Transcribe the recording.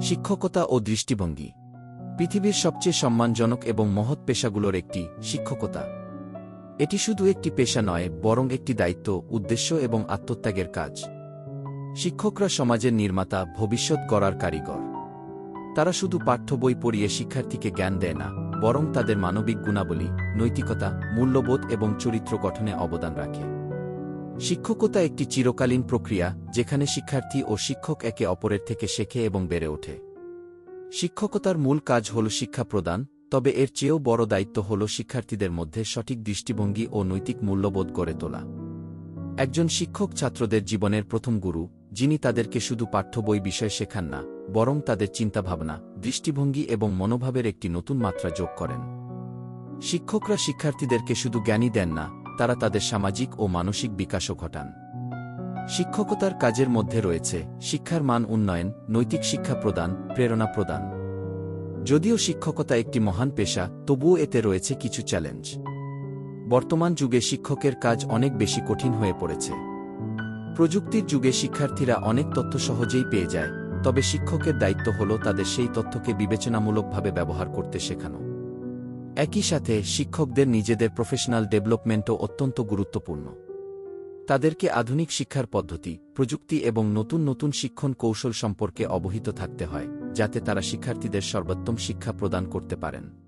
শিক্ষকতা ও দৃষ্টিভঙ্গি। পৃথিবীর সবচেয়ে সম্মানজনক এবং মহৎ পেশাগুলোর একটি শিক্ষকতা। এটি শুধু একটি পেশা নয়, বরং একটি দায়িত্ব, উদ্দেশ্য এবং আত্মত্যাগের কাজ। শিক্ষকরা সমাজের নির্মাতা, ভবিষ্যৎ করার কারিগর। তারা শুধু পাঠ্য বই পড়িয়ে শিক্ষার্থীকে জ্ঞান দেয় না, বরং তাদের মানবিক গুণাবলী, নৈতিকতা, মূল্যবোধ এবং চরিত্র গঠনে অবদান রাখে। শিক্ষকতা একটি চিরকালীন প্রক্রিয়া, যেখানে শিক্ষার্থী ও শিক্ষক একে অপরের থেকে শেখে এবং বেড়ে ওঠে। শিক্ষকতার মূল কাজ হল শিক্ষা প্রদান, তবে এর চেয়েও বড় দায়িত্ব হল শিক্ষার্থীদের মধ্যে সঠিক দৃষ্টিভঙ্গি ও নৈতিক মূল্যবোধ গড়ে তোলা। একজন শিক্ষক ছাত্রদের জীবনের প্রথম গুরু, যিনি তাদেরকে শুধু পাঠ্য বই বিষয় শেখান না, বরং তাদের চিন্তাভাবনা, দৃষ্টিভঙ্গি এবং মনোভাবের একটি নতুন মাত্রা যোগ করেন। শিক্ষকরা শিক্ষার্থীদেরকে শুধু জ্ঞানী দেন না তারা তাদের সামাজিক ও মানসিক বিকাশও ঘটান। শিক্ষকতার কাজের মধ্যে রয়েছে শিক্ষার মান উন্নয়ন, নৈতিক শিক্ষা প্রদান, প্রেরণা প্রদান। যদিও শিক্ষকতা একটি মহান পেশা, তবুও এতে রয়েছে কিছু চ্যালেঞ্জ। বর্তমান যুগে শিক্ষকের কাজ অনেক বেশি কঠিন হয়ে পড়েছে। প্রযুক্তির যুগে শিক্ষার্থীরা অনেক তথ্য সহজেই পেয়ে যায়, তবে শিক্ষকের দায়িত্ব হল তাদের সেই তথ্যকে বিবেচনামূলকভাবে ব্যবহার করতে শেখানো। একই সাথে শিক্ষকদের নিজেদের প্রফেশনাল ডেভেলপমেন্টও অত্যন্ত গুরুত্বপূর্ণ। তাদেরকে আধুনিক শিক্ষার পদ্ধতি, প্রযুক্তি এবং নতুন নতুন শিক্ষণ কৌশল সম্পর্কে অবহিত থাকতে হয়, যাতে তারা শিক্ষার্থীদের সর্বোত্তম শিক্ষা প্রদান করতে পারেন।